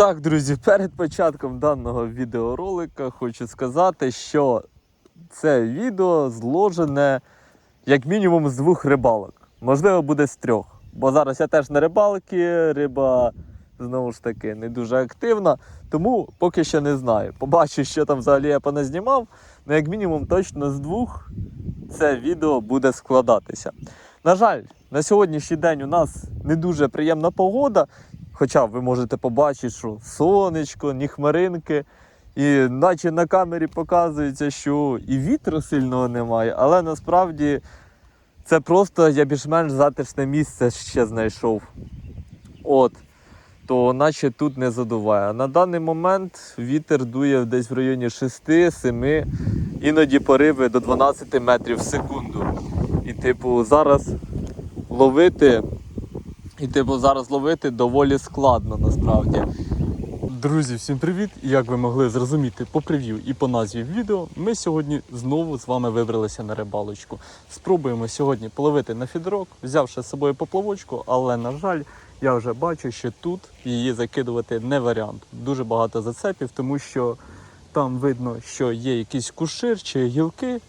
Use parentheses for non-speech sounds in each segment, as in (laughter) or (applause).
Так, друзі, перед початком даного відеоролика хочу сказати, що це відео зложене як мінімум з двох рибалок. Можливо, буде з трьох. Бо зараз я теж на рибалки, риба знову ж таки не дуже активна, тому поки що не знаю. Побачу, що там взагалі я поназнімав. Ну, як мінімум, точно з двох це відео буде складатися. На жаль, на сьогоднішній день у нас не дуже приємна погода. Хоча ви можете побачити, що сонечко, ні хмаринки. І наче на камері показується, що і вітру сильного немає, але насправді це просто я більш-менш затишне місце ще знайшов. От. То наче тут не задуває. На даний момент вітер дує десь в районі 6-7, іноді пориви до 12 метрів в секунду. І, типу, зараз ловити і типу зараз ловити доволі складно насправді. Друзі, всім привіт! Як ви могли зрозуміти по прев'ю і по назві відео, ми сьогодні знову з вами вибралися на рибалочку. Спробуємо сьогодні половити на фідерок, взявши з собою поплавочку, але на жаль, я вже бачу, що тут її закидувати не варіант. Дуже багато зацепів, тому що там видно, що є якийсь кушир чи гілки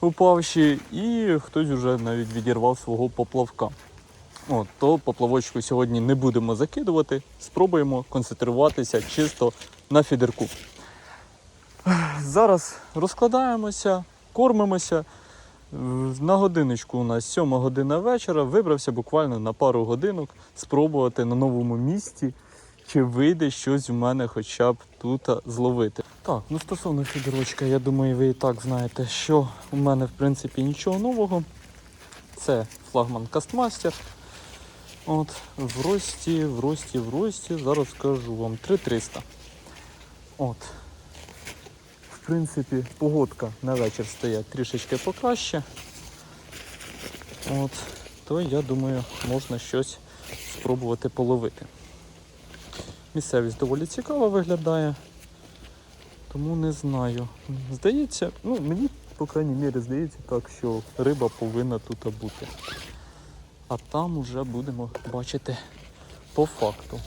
упавші, і хтось вже навіть відірвав свого поплавка. От, то поплавочку сьогодні не будемо закидувати, спробуємо концентруватися чисто на фідерку. Зараз розкладаємося, кормимося. На годиночку у нас 7 година вечора. Вибрався буквально на пару годинок спробувати на новому місці, чи вийде щось в мене хоча б тут зловити. Так, ну стосовно фідерочка, я думаю, ви і так знаєте, що у мене в принципі нічого нового. Це флагман Кастмастер. От, в рості, в рості, в рості, зараз скажу вам 3300. От. В принципі, погодка на вечір стає трішечки покраще. От, то я думаю, можна щось спробувати половити. Місцевість доволі цікаво виглядає. Тому не знаю. Здається, ну мені, по крайній мірі, здається так, що риба повинна тут бути а там уже будемо бачити по факту.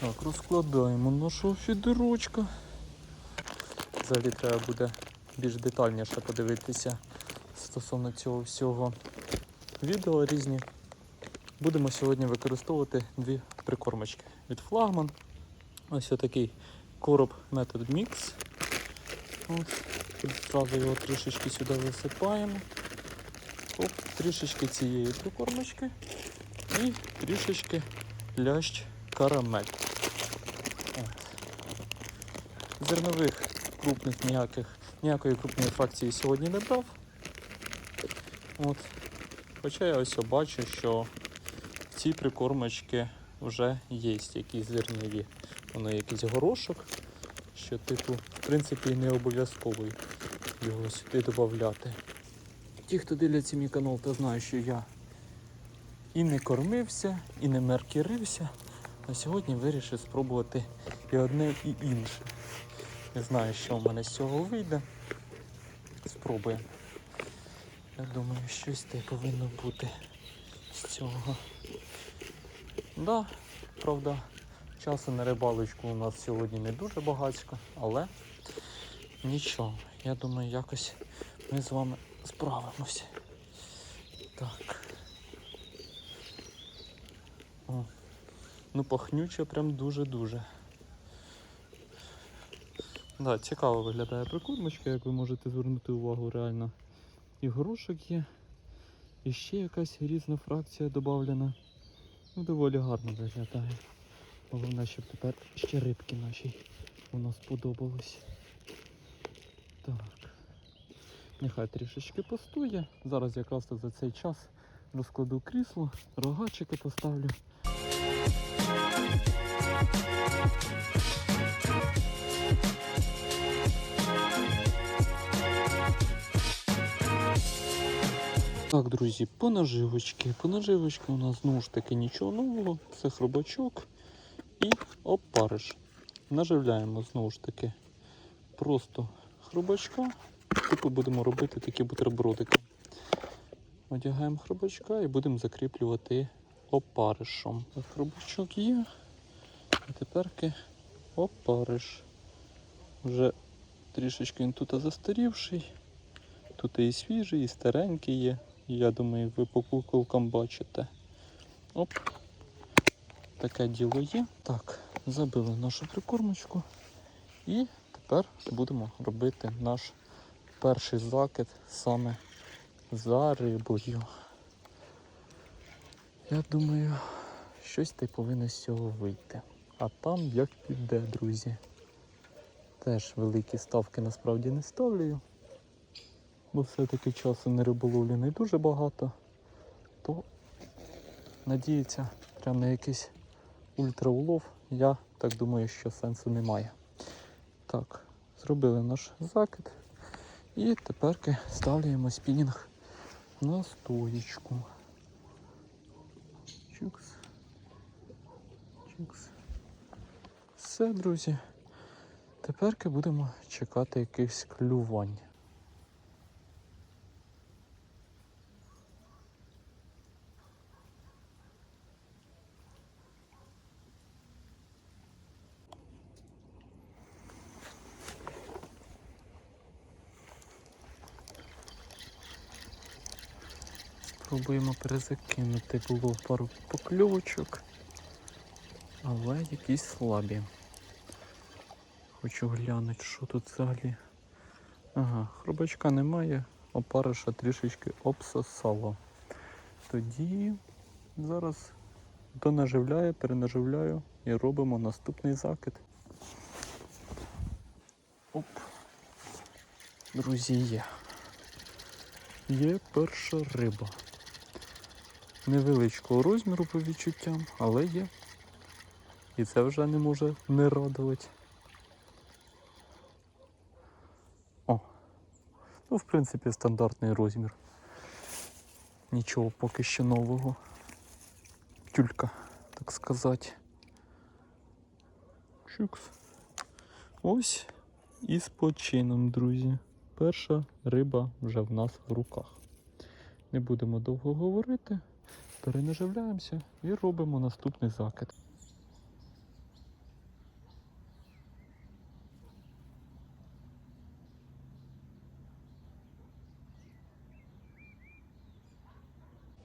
Так, розкладаємо нашу фідерочку. Взагалі треба буде більш детальніше подивитися стосовно цього всього відео різні. Будемо сьогодні використовувати дві прикормочки від флагман. Ось такий короб метод мікс. Ось, Зразу його трішечки сюди висипаємо. Оп, трішечки цієї прикормочки і трішечки лящ карамель. От. Зернових крупних ніяких, ніякої крупної фракції сьогодні не брав. От. Хоча я ось бачу, що ці прикормочки вже є якісь зерняві. Воно якийсь горошок, що типу, в принципі, не обов'язково його сюди додати. Ті, хто дивляться мій канал, то знають, що я і не кормився, і не меркірився. А сьогодні вирішив спробувати і одне, і інше. Не знаю, що в мене з цього вийде. Спробуємо. Я думаю, щось те повинно бути з цього. Да, правда, часу на рибалочку у нас сьогодні не дуже багатько, але нічого. Я думаю, якось ми з вами справимося. Так. О. Ну, пахнюче прям дуже-дуже. Да, цікаво виглядає прикормочка, як ви можете звернути увагу, реально. І горошок є, і ще якась різна фракція додавлена. Ну, доволі гарно виглядає. Головне, щоб тепер ще рибки наші воно сподобалось. Так. Нехай трішечки постоє. Зараз якраз за цей час розкладу крісло, рогачики поставлю. Так, друзі, по наживочки. По наживочки у нас знову ж таки нічого нового. Це хробачок і опариш. Наживляємо знову ж таки просто хробачка. Типу будемо робити такі бутербродики. Одягаємо хробачка і будемо закріплювати опаришем. Так, Хробачок є. І теперки опариш. Вже трішечки він тут застарівший. Тут і свіжий, і старенький є. Я думаю, ви по куколкам бачите. Оп. Таке діло є. Так, забили нашу прикормочку. І тепер будемо робити наш перший закид саме за рибою. Я думаю, щось й повинно з цього вийти. А там як піде, друзі. Теж великі ставки насправді не ставлю. Бо все-таки часу на риболовлі не дуже багато. То надіятися прямо на якийсь ультраулов, я так думаю, що сенсу немає. Так, зробили наш закид. І тепер ставляємо спінінг на стоєчку. Чукс. Чукс. Все, друзі. Тепер будемо чекати якихось клювань. Спробуємо перезакинути. Було пару покльовочок, але якісь слабі. Хочу глянути, що тут взагалі. Ага, хробачка немає, опариша трішечки обсосало. Тоді зараз донаживляю, перенаживляю і робимо наступний закид. Оп. Друзі, є. Є перша риба. Невеличкого розміру по відчуттям, але є. І це вже не може не радувати. О, ну, в принципі, стандартний розмір. Нічого поки що нового. Тюлька, так сказати. Чукс. Ось і з почином, друзі. Перша риба вже в нас в руках. Не будемо довго говорити. Перенаживляємося і робимо наступний закид.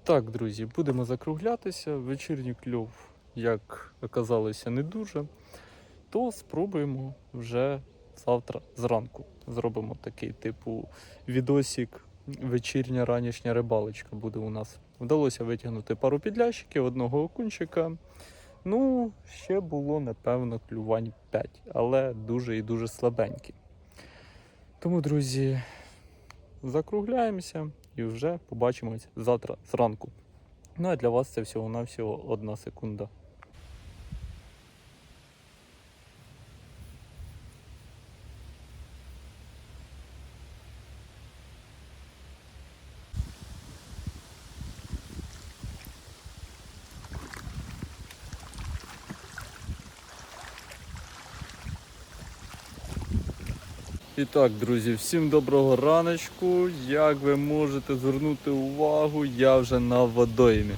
Так, друзі, будемо закруглятися. Вечірній кльов, як оказалося, не дуже. То спробуємо вже завтра зранку. Зробимо такий типу відосик. Вечірня ранішня рибалочка буде у нас. Вдалося витягнути пару підлящиків, одного окунчика. Ну, ще було, напевно, клювань 5, але дуже і дуже слабенькі. Тому, друзі, закругляємося і вже побачимось завтра зранку. Ну а для вас це всього-навсього одна секунда. І так, друзі, всім доброго раночку. Як ви можете звернути увагу, я вже на водоймі.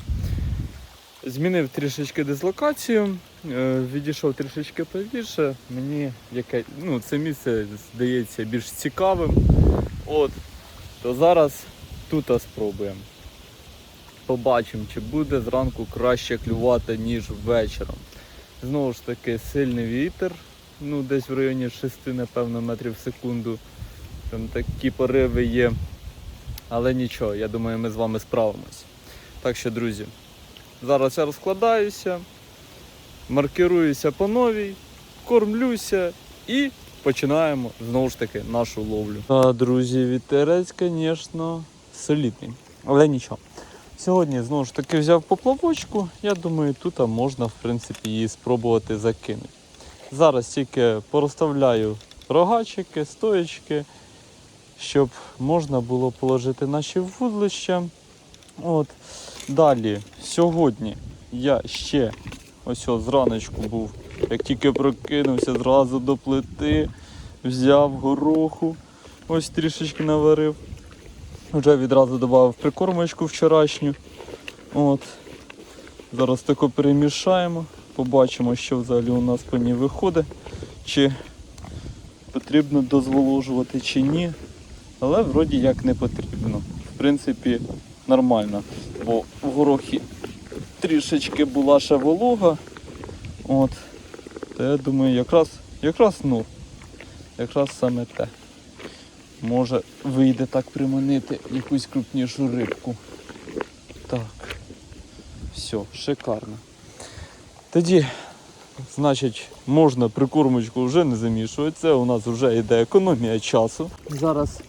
Змінив трішечки дислокацію, е, відійшов трішечки правіше. Мені яке, ну, це місце здається більш цікавим. От, то зараз тут спробуємо. Побачимо, чи буде зранку краще клювати, ніж вечором. Знову ж таки, сильний вітер, ну десь в районі 6, напевно, метрів в секунду. Там такі пориви є. Але нічого, я думаю, ми з вами справимось. Так що, друзі, зараз я розкладаюся, маркируюся по новій, кормлюся і починаємо знову ж таки нашу ловлю. А, друзі, вітерець, звісно, солідний, але нічого. Сьогодні знову ж таки взяв поплавочку. Я думаю, тут можна в принципі її спробувати закинути. Зараз тільки порозставляю рогачики, стоячки, щоб можна було положити наші вудлища. От. Далі, сьогодні я ще ось зраночку був, як тільки прокинувся, зразу до плити, взяв гороху, ось трішечки наварив. Вже відразу додав прикормочку вчорашню. От. Зараз тако перемішаємо. Побачимо, що взагалі у нас по ній виходить, чи потрібно дозволожувати чи ні. Але вроді як не потрібно. В принципі, нормально. Бо в горохі трішечки була ще волога. От. То я думаю, якраз, якраз ну, якраз саме те. Може вийде так приманити якусь крупнішу рибку. Так. Все, шикарно. Тоді, значить, можна прикормочку вже не замішувати. Це у нас вже йде економія часу. Зараз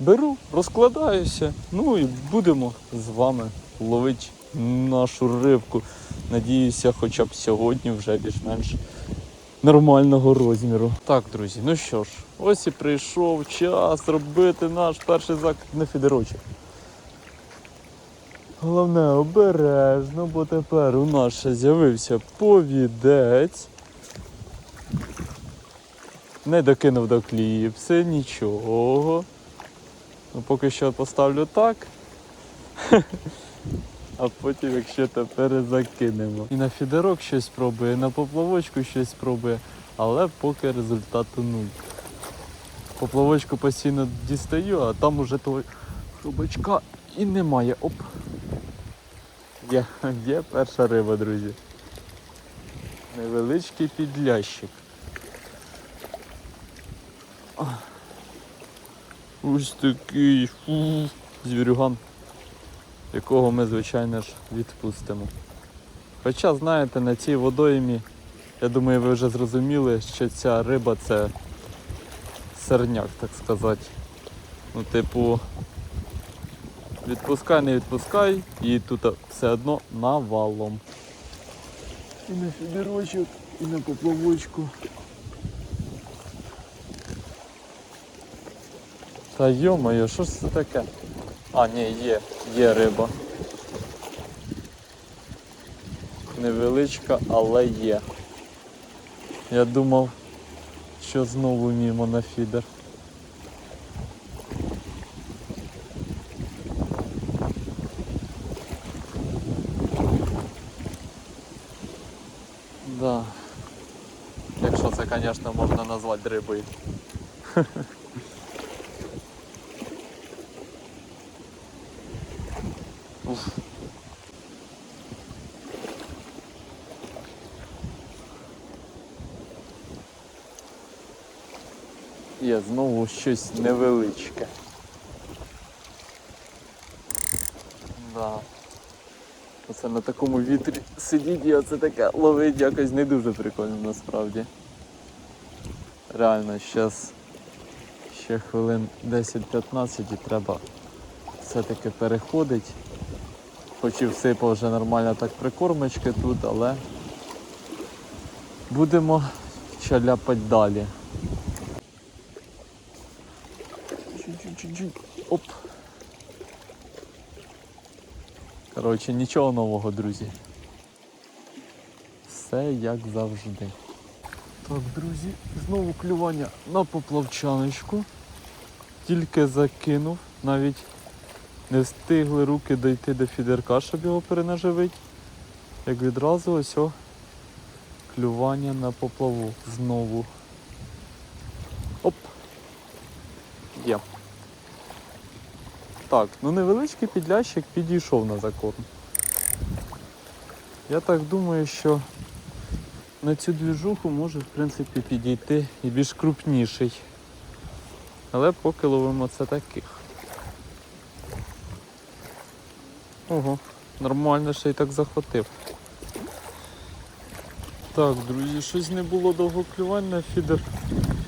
беру, розкладаюся, ну і будемо з вами ловити нашу рибку. Надіюся, хоча б сьогодні вже більш-менш нормального розміру. Так, друзі, ну що ж, ось і прийшов час робити наш перший закид на фідерочок. Головне обережно, бо тепер у нас ще з'явився повідець. Не докинув до кліпси, нічого. Ну, поки що поставлю так. (laughs) А потім, якщо то перезакинемо. І на фідерок щось спробує, і на поплавочку щось спробує, але поки результату нуль. Поплавочку постійно дістаю, а там уже того хробачка і немає. Оп. Є, є перша риба, друзі. Невеличкий підлящик. Ось такий фу, звірюган, якого ми, звичайно ж, відпустимо. Хоча, знаєте, на цій водоймі, я думаю, ви вже зрозуміли, що ця риба це серняк, так сказати. Ну, типу, відпускай, не відпускай, і тут все одно навалом. І на фідерочок, і на поплавочку. Та йо-моє, що ж це таке? А, ні, є, є риба. Невеличка, але є. Я думав, що знову мімо на фідер. Да. Якщо це, звісно, можна назвати. Уф. Є знову щось невеличке. Да. Оце на такому вітрі сидіть і оце таке ловить якось не дуже прикольно насправді. Реально, зараз ще хвилин 10-15 і треба все-таки переходить. Хоч і всипав вже нормально так прикормочки тут, але будемо чаляпати далі. Оп. Коротше, нічого нового, друзі. Все як завжди. Так, друзі, знову клювання на поплавчаночку. Тільки закинув, навіть не встигли руки дойти до фідерка, щоб його перенаживити. Як відразу ось клювання на поплаву знову. Оп. Є. Так, ну невеличкий підлящик підійшов на закорм. Я так думаю, що на цю двіжуху може в принципі підійти і більш крупніший. Але поки ловимо це таких. Ого, нормально ще й так захватив. Так, друзі, щось не було довго на фідер.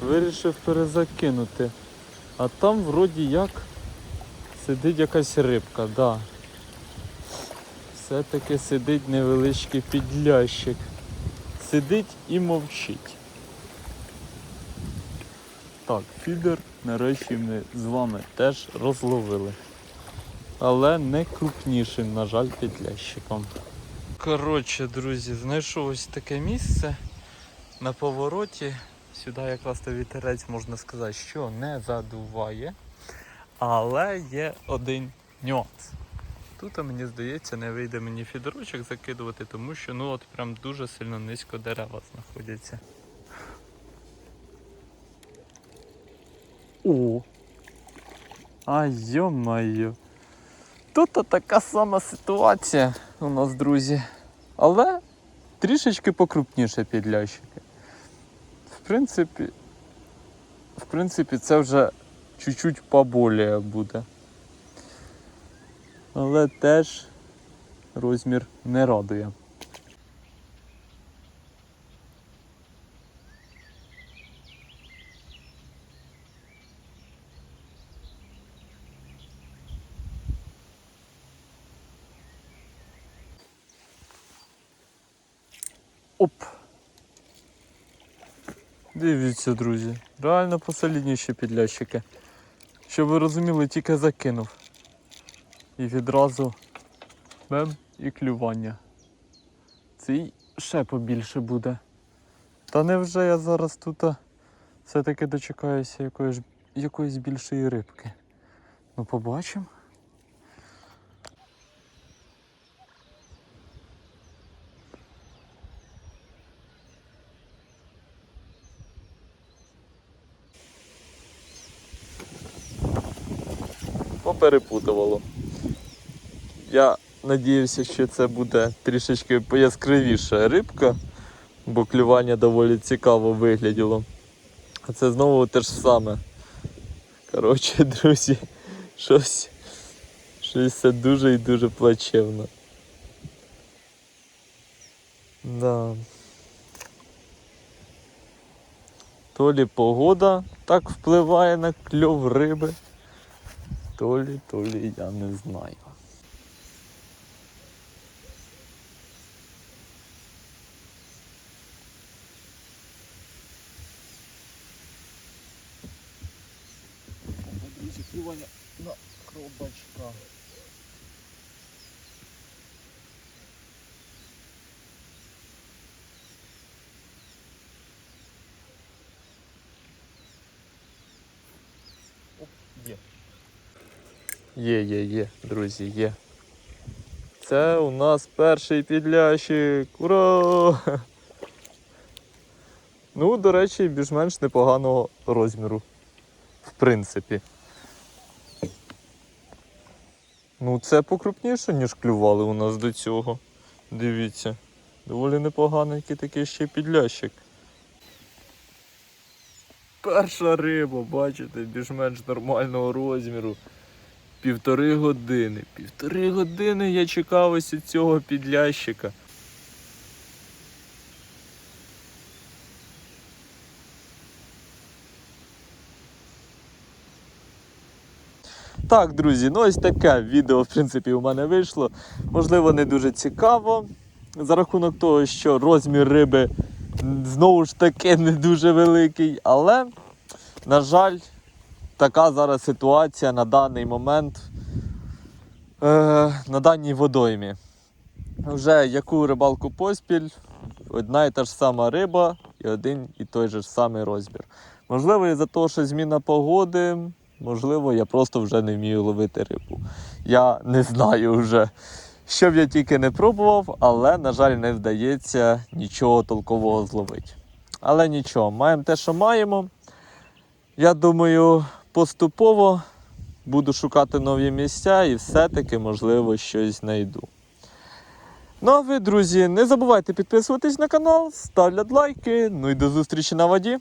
Вирішив перезакинути. А там вроді як сидить якась рибка, да. Все-таки сидить невеличкий підлящик. Сидить і мовчить. Так, фідер нарешті ми з вами теж розловили. Але не крупнішим, на жаль, підлящиком. Коротше, друзі, знайшов ось таке місце на повороті. Сюди якраз то вітерець можна сказати, що не задуває. Але є один нюанс. Тут, мені здається, не вийде мені фідерочок закидувати, тому що ну от прям дуже сильно низько дерева знаходяться. О! А йо-моє. Тут така сама ситуація у нас, друзі. Але трішечки покрупніше підлящики. В принципі, в принципі, це вже чуть-чуть поболіє буде. Але теж розмір не радує. Оп. Дивіться, друзі. Реально посолідніші підлящики. Щоб ви розуміли, тільки закинув. І відразу бем і клювання. Цей ще побільше буде. Та невже я зараз тут все-таки дочекаюся якоїсь, якоїсь більшої рибки. Ну, побачимо. Поперепутувало. Я надіявся, що це буде трішечки пояскравіша рибка, бо клювання доволі цікаво вигляділо. А це знову те ж саме. Коротше, (laughs) друзі, щось, щось це дуже і дуже плачевно. Да. То лі погода так впливає на кльов риби. То лі, то лі, я не знаю. Друзі, клювання на кровбачка. Оп, є. Є, є, є, друзі, є. Це у нас перший підлящик. Ура! Ну, до речі, більш-менш непоганого розміру. В принципі. Ну, це покрупніше, ніж клювали у нас до цього. Дивіться. Доволі непоганенький такий ще підлящик. Перша риба, бачите, більш-менш нормального розміру. Півтори години. Півтори години я чекав ось цього підлящика. Так, друзі, ну ось таке відео, в принципі, у мене вийшло. Можливо, не дуже цікаво. За рахунок того, що розмір риби знову ж таки не дуже великий. Але, на жаль, така зараз ситуація на даний момент е, на даній водоймі. Вже яку рибалку поспіль, одна і та ж сама риба і один і той же ж самий розмір. Можливо, із-за того, що зміна погоди, можливо, я просто вже не вмію ловити рибу. Я не знаю вже, що б я тільки не пробував, але, на жаль, не вдається нічого толкового зловити. Але нічого, маємо те, що маємо. Я думаю, поступово буду шукати нові місця і все-таки, можливо, щось знайду. Ну а ви, друзі, не забувайте підписуватись на канал, ставлять лайки. Ну і до зустрічі на воді.